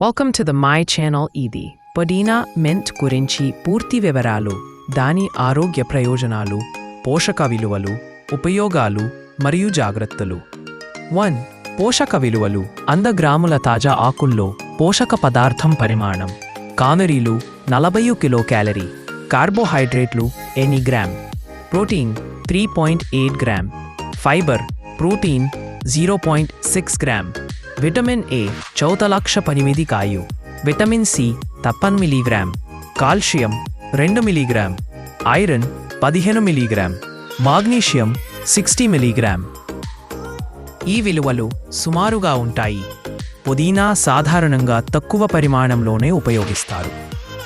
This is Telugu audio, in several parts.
Welcome to the my channel ఇది పొదీనా మెంట్ గురించి పూర్తి వివరాలు దాని ఆరోగ్య ప్రయోజనాలు పోషక విలువలు ఉపయోగాలు మరియు జాగ్రత్తలు వన్ పోషక విలువలు వంద గ్రాముల తాజా ఆకుల్లో పోషక పదార్థం పరిమాణం కామెరీలు నలభై కిలో క్యాలరీ కార్బోహైడ్రేట్లు any gram protein three point eight gram fibre protein zero point six gram vitamin A Chowta లక్ష పనిమిది కాయు. విటమిన్ సి తప్పన్ మిలీగ్రామ్. కాల్షియం రెండు మిలీగ్రామ్. ఐరన్ పదిహేను మిలీగ్రామ్. Magnesium sixty milligram. ఈ విలువలు సుమారుగా ఉంటాయి. పుదీనా సాధారణంగా తక్కువ పరిమాణంలోనే ఉపయోగిస్తారు.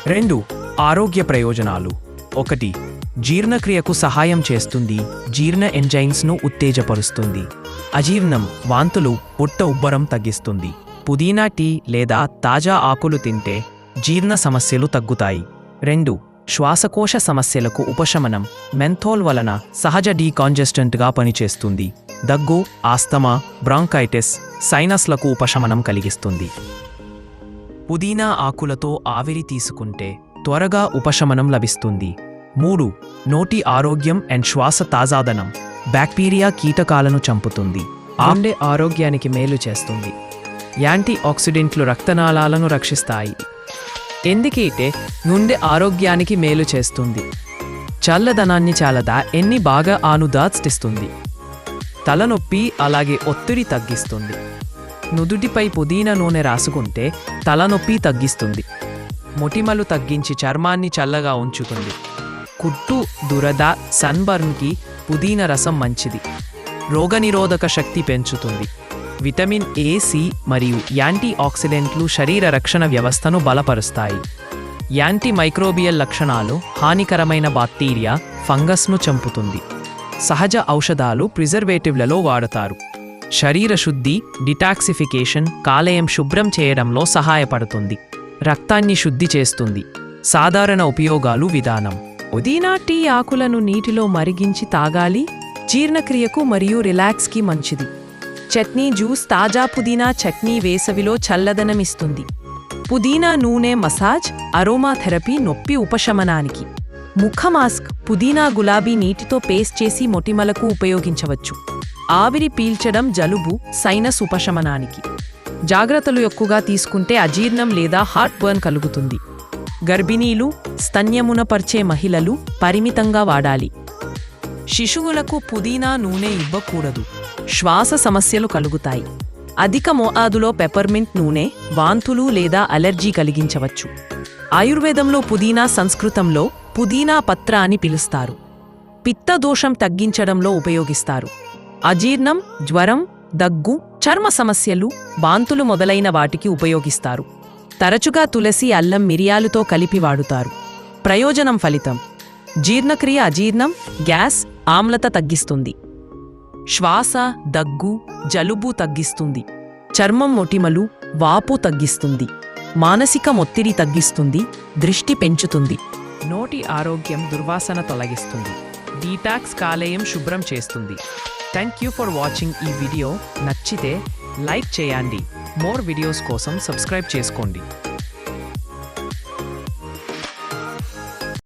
రెండు ఆరోగ్య ప్రయోజనాలు. ఒకటి జీర్ణక్రియకు సహాయం చేస్తుంది జీర్ణ ఎంజైమ్స్ను ఉత్తేజపరుస్తుంది. అజీర్ణం వాంతులు పొట్ట ఉబ్బరం తగ్గిస్తుంది. పుదీనా టీ లేదా తాజా ఆకులు తింటే జీర్ణ సమస్యలు తగ్గుతాయి. రెండు శ్వాసకోశ సమస్యలకు ఉపశమనం మెంథోల్ వలన సహజ డీకాంజెస్టెంట్గా పనిచేస్తుంది. దగ్గు ఆస్తమా బ్రాంకైటిస్ సైనస్లకు ఉపశమనం కలిగిస్తుంది. పుదీనా ఆకులతో ఆవిరి తీసుకుంటే త్వరగా ఉపశమనం లభిస్తుంది. మూడు నోటి ఆరోగ్యం అండ్ శ్వాస తాజాదనం. బ్యాక్టీరియా కీటకాలను చంపుతుంది. ఆండే ఆరోగ్యానికి మేలు చేస్తుంది. యాంటీ ఆక్సిడెంట్లు రక్తనాళాలను రక్షిస్తాయి. ఎందుకైతే నుండి ఆరోగ్యానికి మేలు చేస్తుంది. చల్లదనాన్ని చాలదా ఎన్ని బాగా ఆనుదాచిస్తుంది తలనొప్పి అలాగే ఒత్తిడి తగ్గిస్తుంది. నుదుటిపై పుదీనా నూనె రాసుకుంటే తలనొప్పి తగ్గిస్తుంది. మొటిమలు తగ్గించి చర్మాన్ని చల్లగా ఉంచుతుంది. కుట్టు దురద సన్బర్న్కి పుదీనా రసం మంచిది. రోగనిరోధక శక్తి పెంచుతుంది. విటమిన్ ఏ సి మరియు యాంటీ ఆక్సిడెంట్లు శరీర రక్షణ వ్యవస్థను బలపరుస్తాయి. యాంటీ మైక్రోబియల్ లక్షణాలు హానికరమైన బాక్టీరియా ఫంగస్ను చంపుతుంది. సహజ ఔషధాలు ప్రిజర్వేటివ్లలో వాడతారు. శరీర శుద్ధి డిటాక్సిఫికేషన్ కాలేయం శుభ్రం చేయడంలో సహాయపడుతుంది. రక్తాన్ని శుద్ధి చేస్తుంది. సాధారణ ఉపయోగాలు విధానం. పుదీనా టీ ఆకులను నీటిలో మరిగించి తాగాలి జీర్ణక్రియకు మరియు రిలాక్స్కి మంచిది. చట్నీ జ్యూస్ తాజా పుదీనా చట్నీ వేసవిలో చల్లదనం ఇస్తుంది పుదీనా నూనె మసాజ్ అరోమా థెరపీ నొప్పి ఉపశమనానికి. ముఖ మాస్క్ పుదీనా గులాబీ నీటితో పేస్ట్ చేసి మొటిమలకు ఉపయోగించవచ్చు. ఆవిరి పీల్చడం జలుబు సైనస్ ఉపశమనానికి. జాగ్రత్తలు ఎక్కువగా తీసుకుంటే అజీర్ణం లేదా హార్ట్ బర్న్ కలుగుతుంది. గర్భిణీలు స్తన్యమునపర్చే మహిళలు పరిమితంగా వాడాలి. శిశువులకు పుదీనా నూనె ఇవ్వకూడదు. శ్వాస సమస్యలు కలుగుతాయి. అధిక మోతాదులో పెపర్మింట్ నూనె వాంతులు లేదా అలెర్జీ కలిగించవచ్చు. ఆయుర్వేదంలో పుదీనా సంస్కృతంలో పుదీనా పత్ర అని పిలుస్తారు. పిత్తదోషం తగ్గించడంలో ఉపయోగిస్తారు. అజీర్ణం జ్వరం దగ్గు చర్మ సమస్యలు వాంతులు మొదలైన వాటికి ఉపయోగిస్తారు. తరచుగా తులసి అల్లం మిరియాలుతో కలిపి వాడుతారు. ప్రయోజనం ఫలితం జీర్ణక్రియ అజీర్ణం గ్యాస్ ఆమ్లత తగ్గిస్తుంది. శ్వాస దగ్గు జలుబు తగ్గిస్తుంది. చర్మం మొటిమలు వాపు తగ్గిస్తుంది. మానసిక ఒత్తిడి తగ్గిస్తుంది దృష్టి పెంచుతుంది. నోటి ఆరోగ్యం దుర్వాసన తొలగిస్తుంది. డీటాక్స్ కాలేయం శుభ్రం చేస్తుంది. థ్యాంక్ యూ ఫర్ వాచింగ్ ఈ వీడియో. నచ్చితే లైక్ చేయండి. మోర్ వీడియోస్ కోసం సబ్స్క్రైబ్ చేసుకోండి.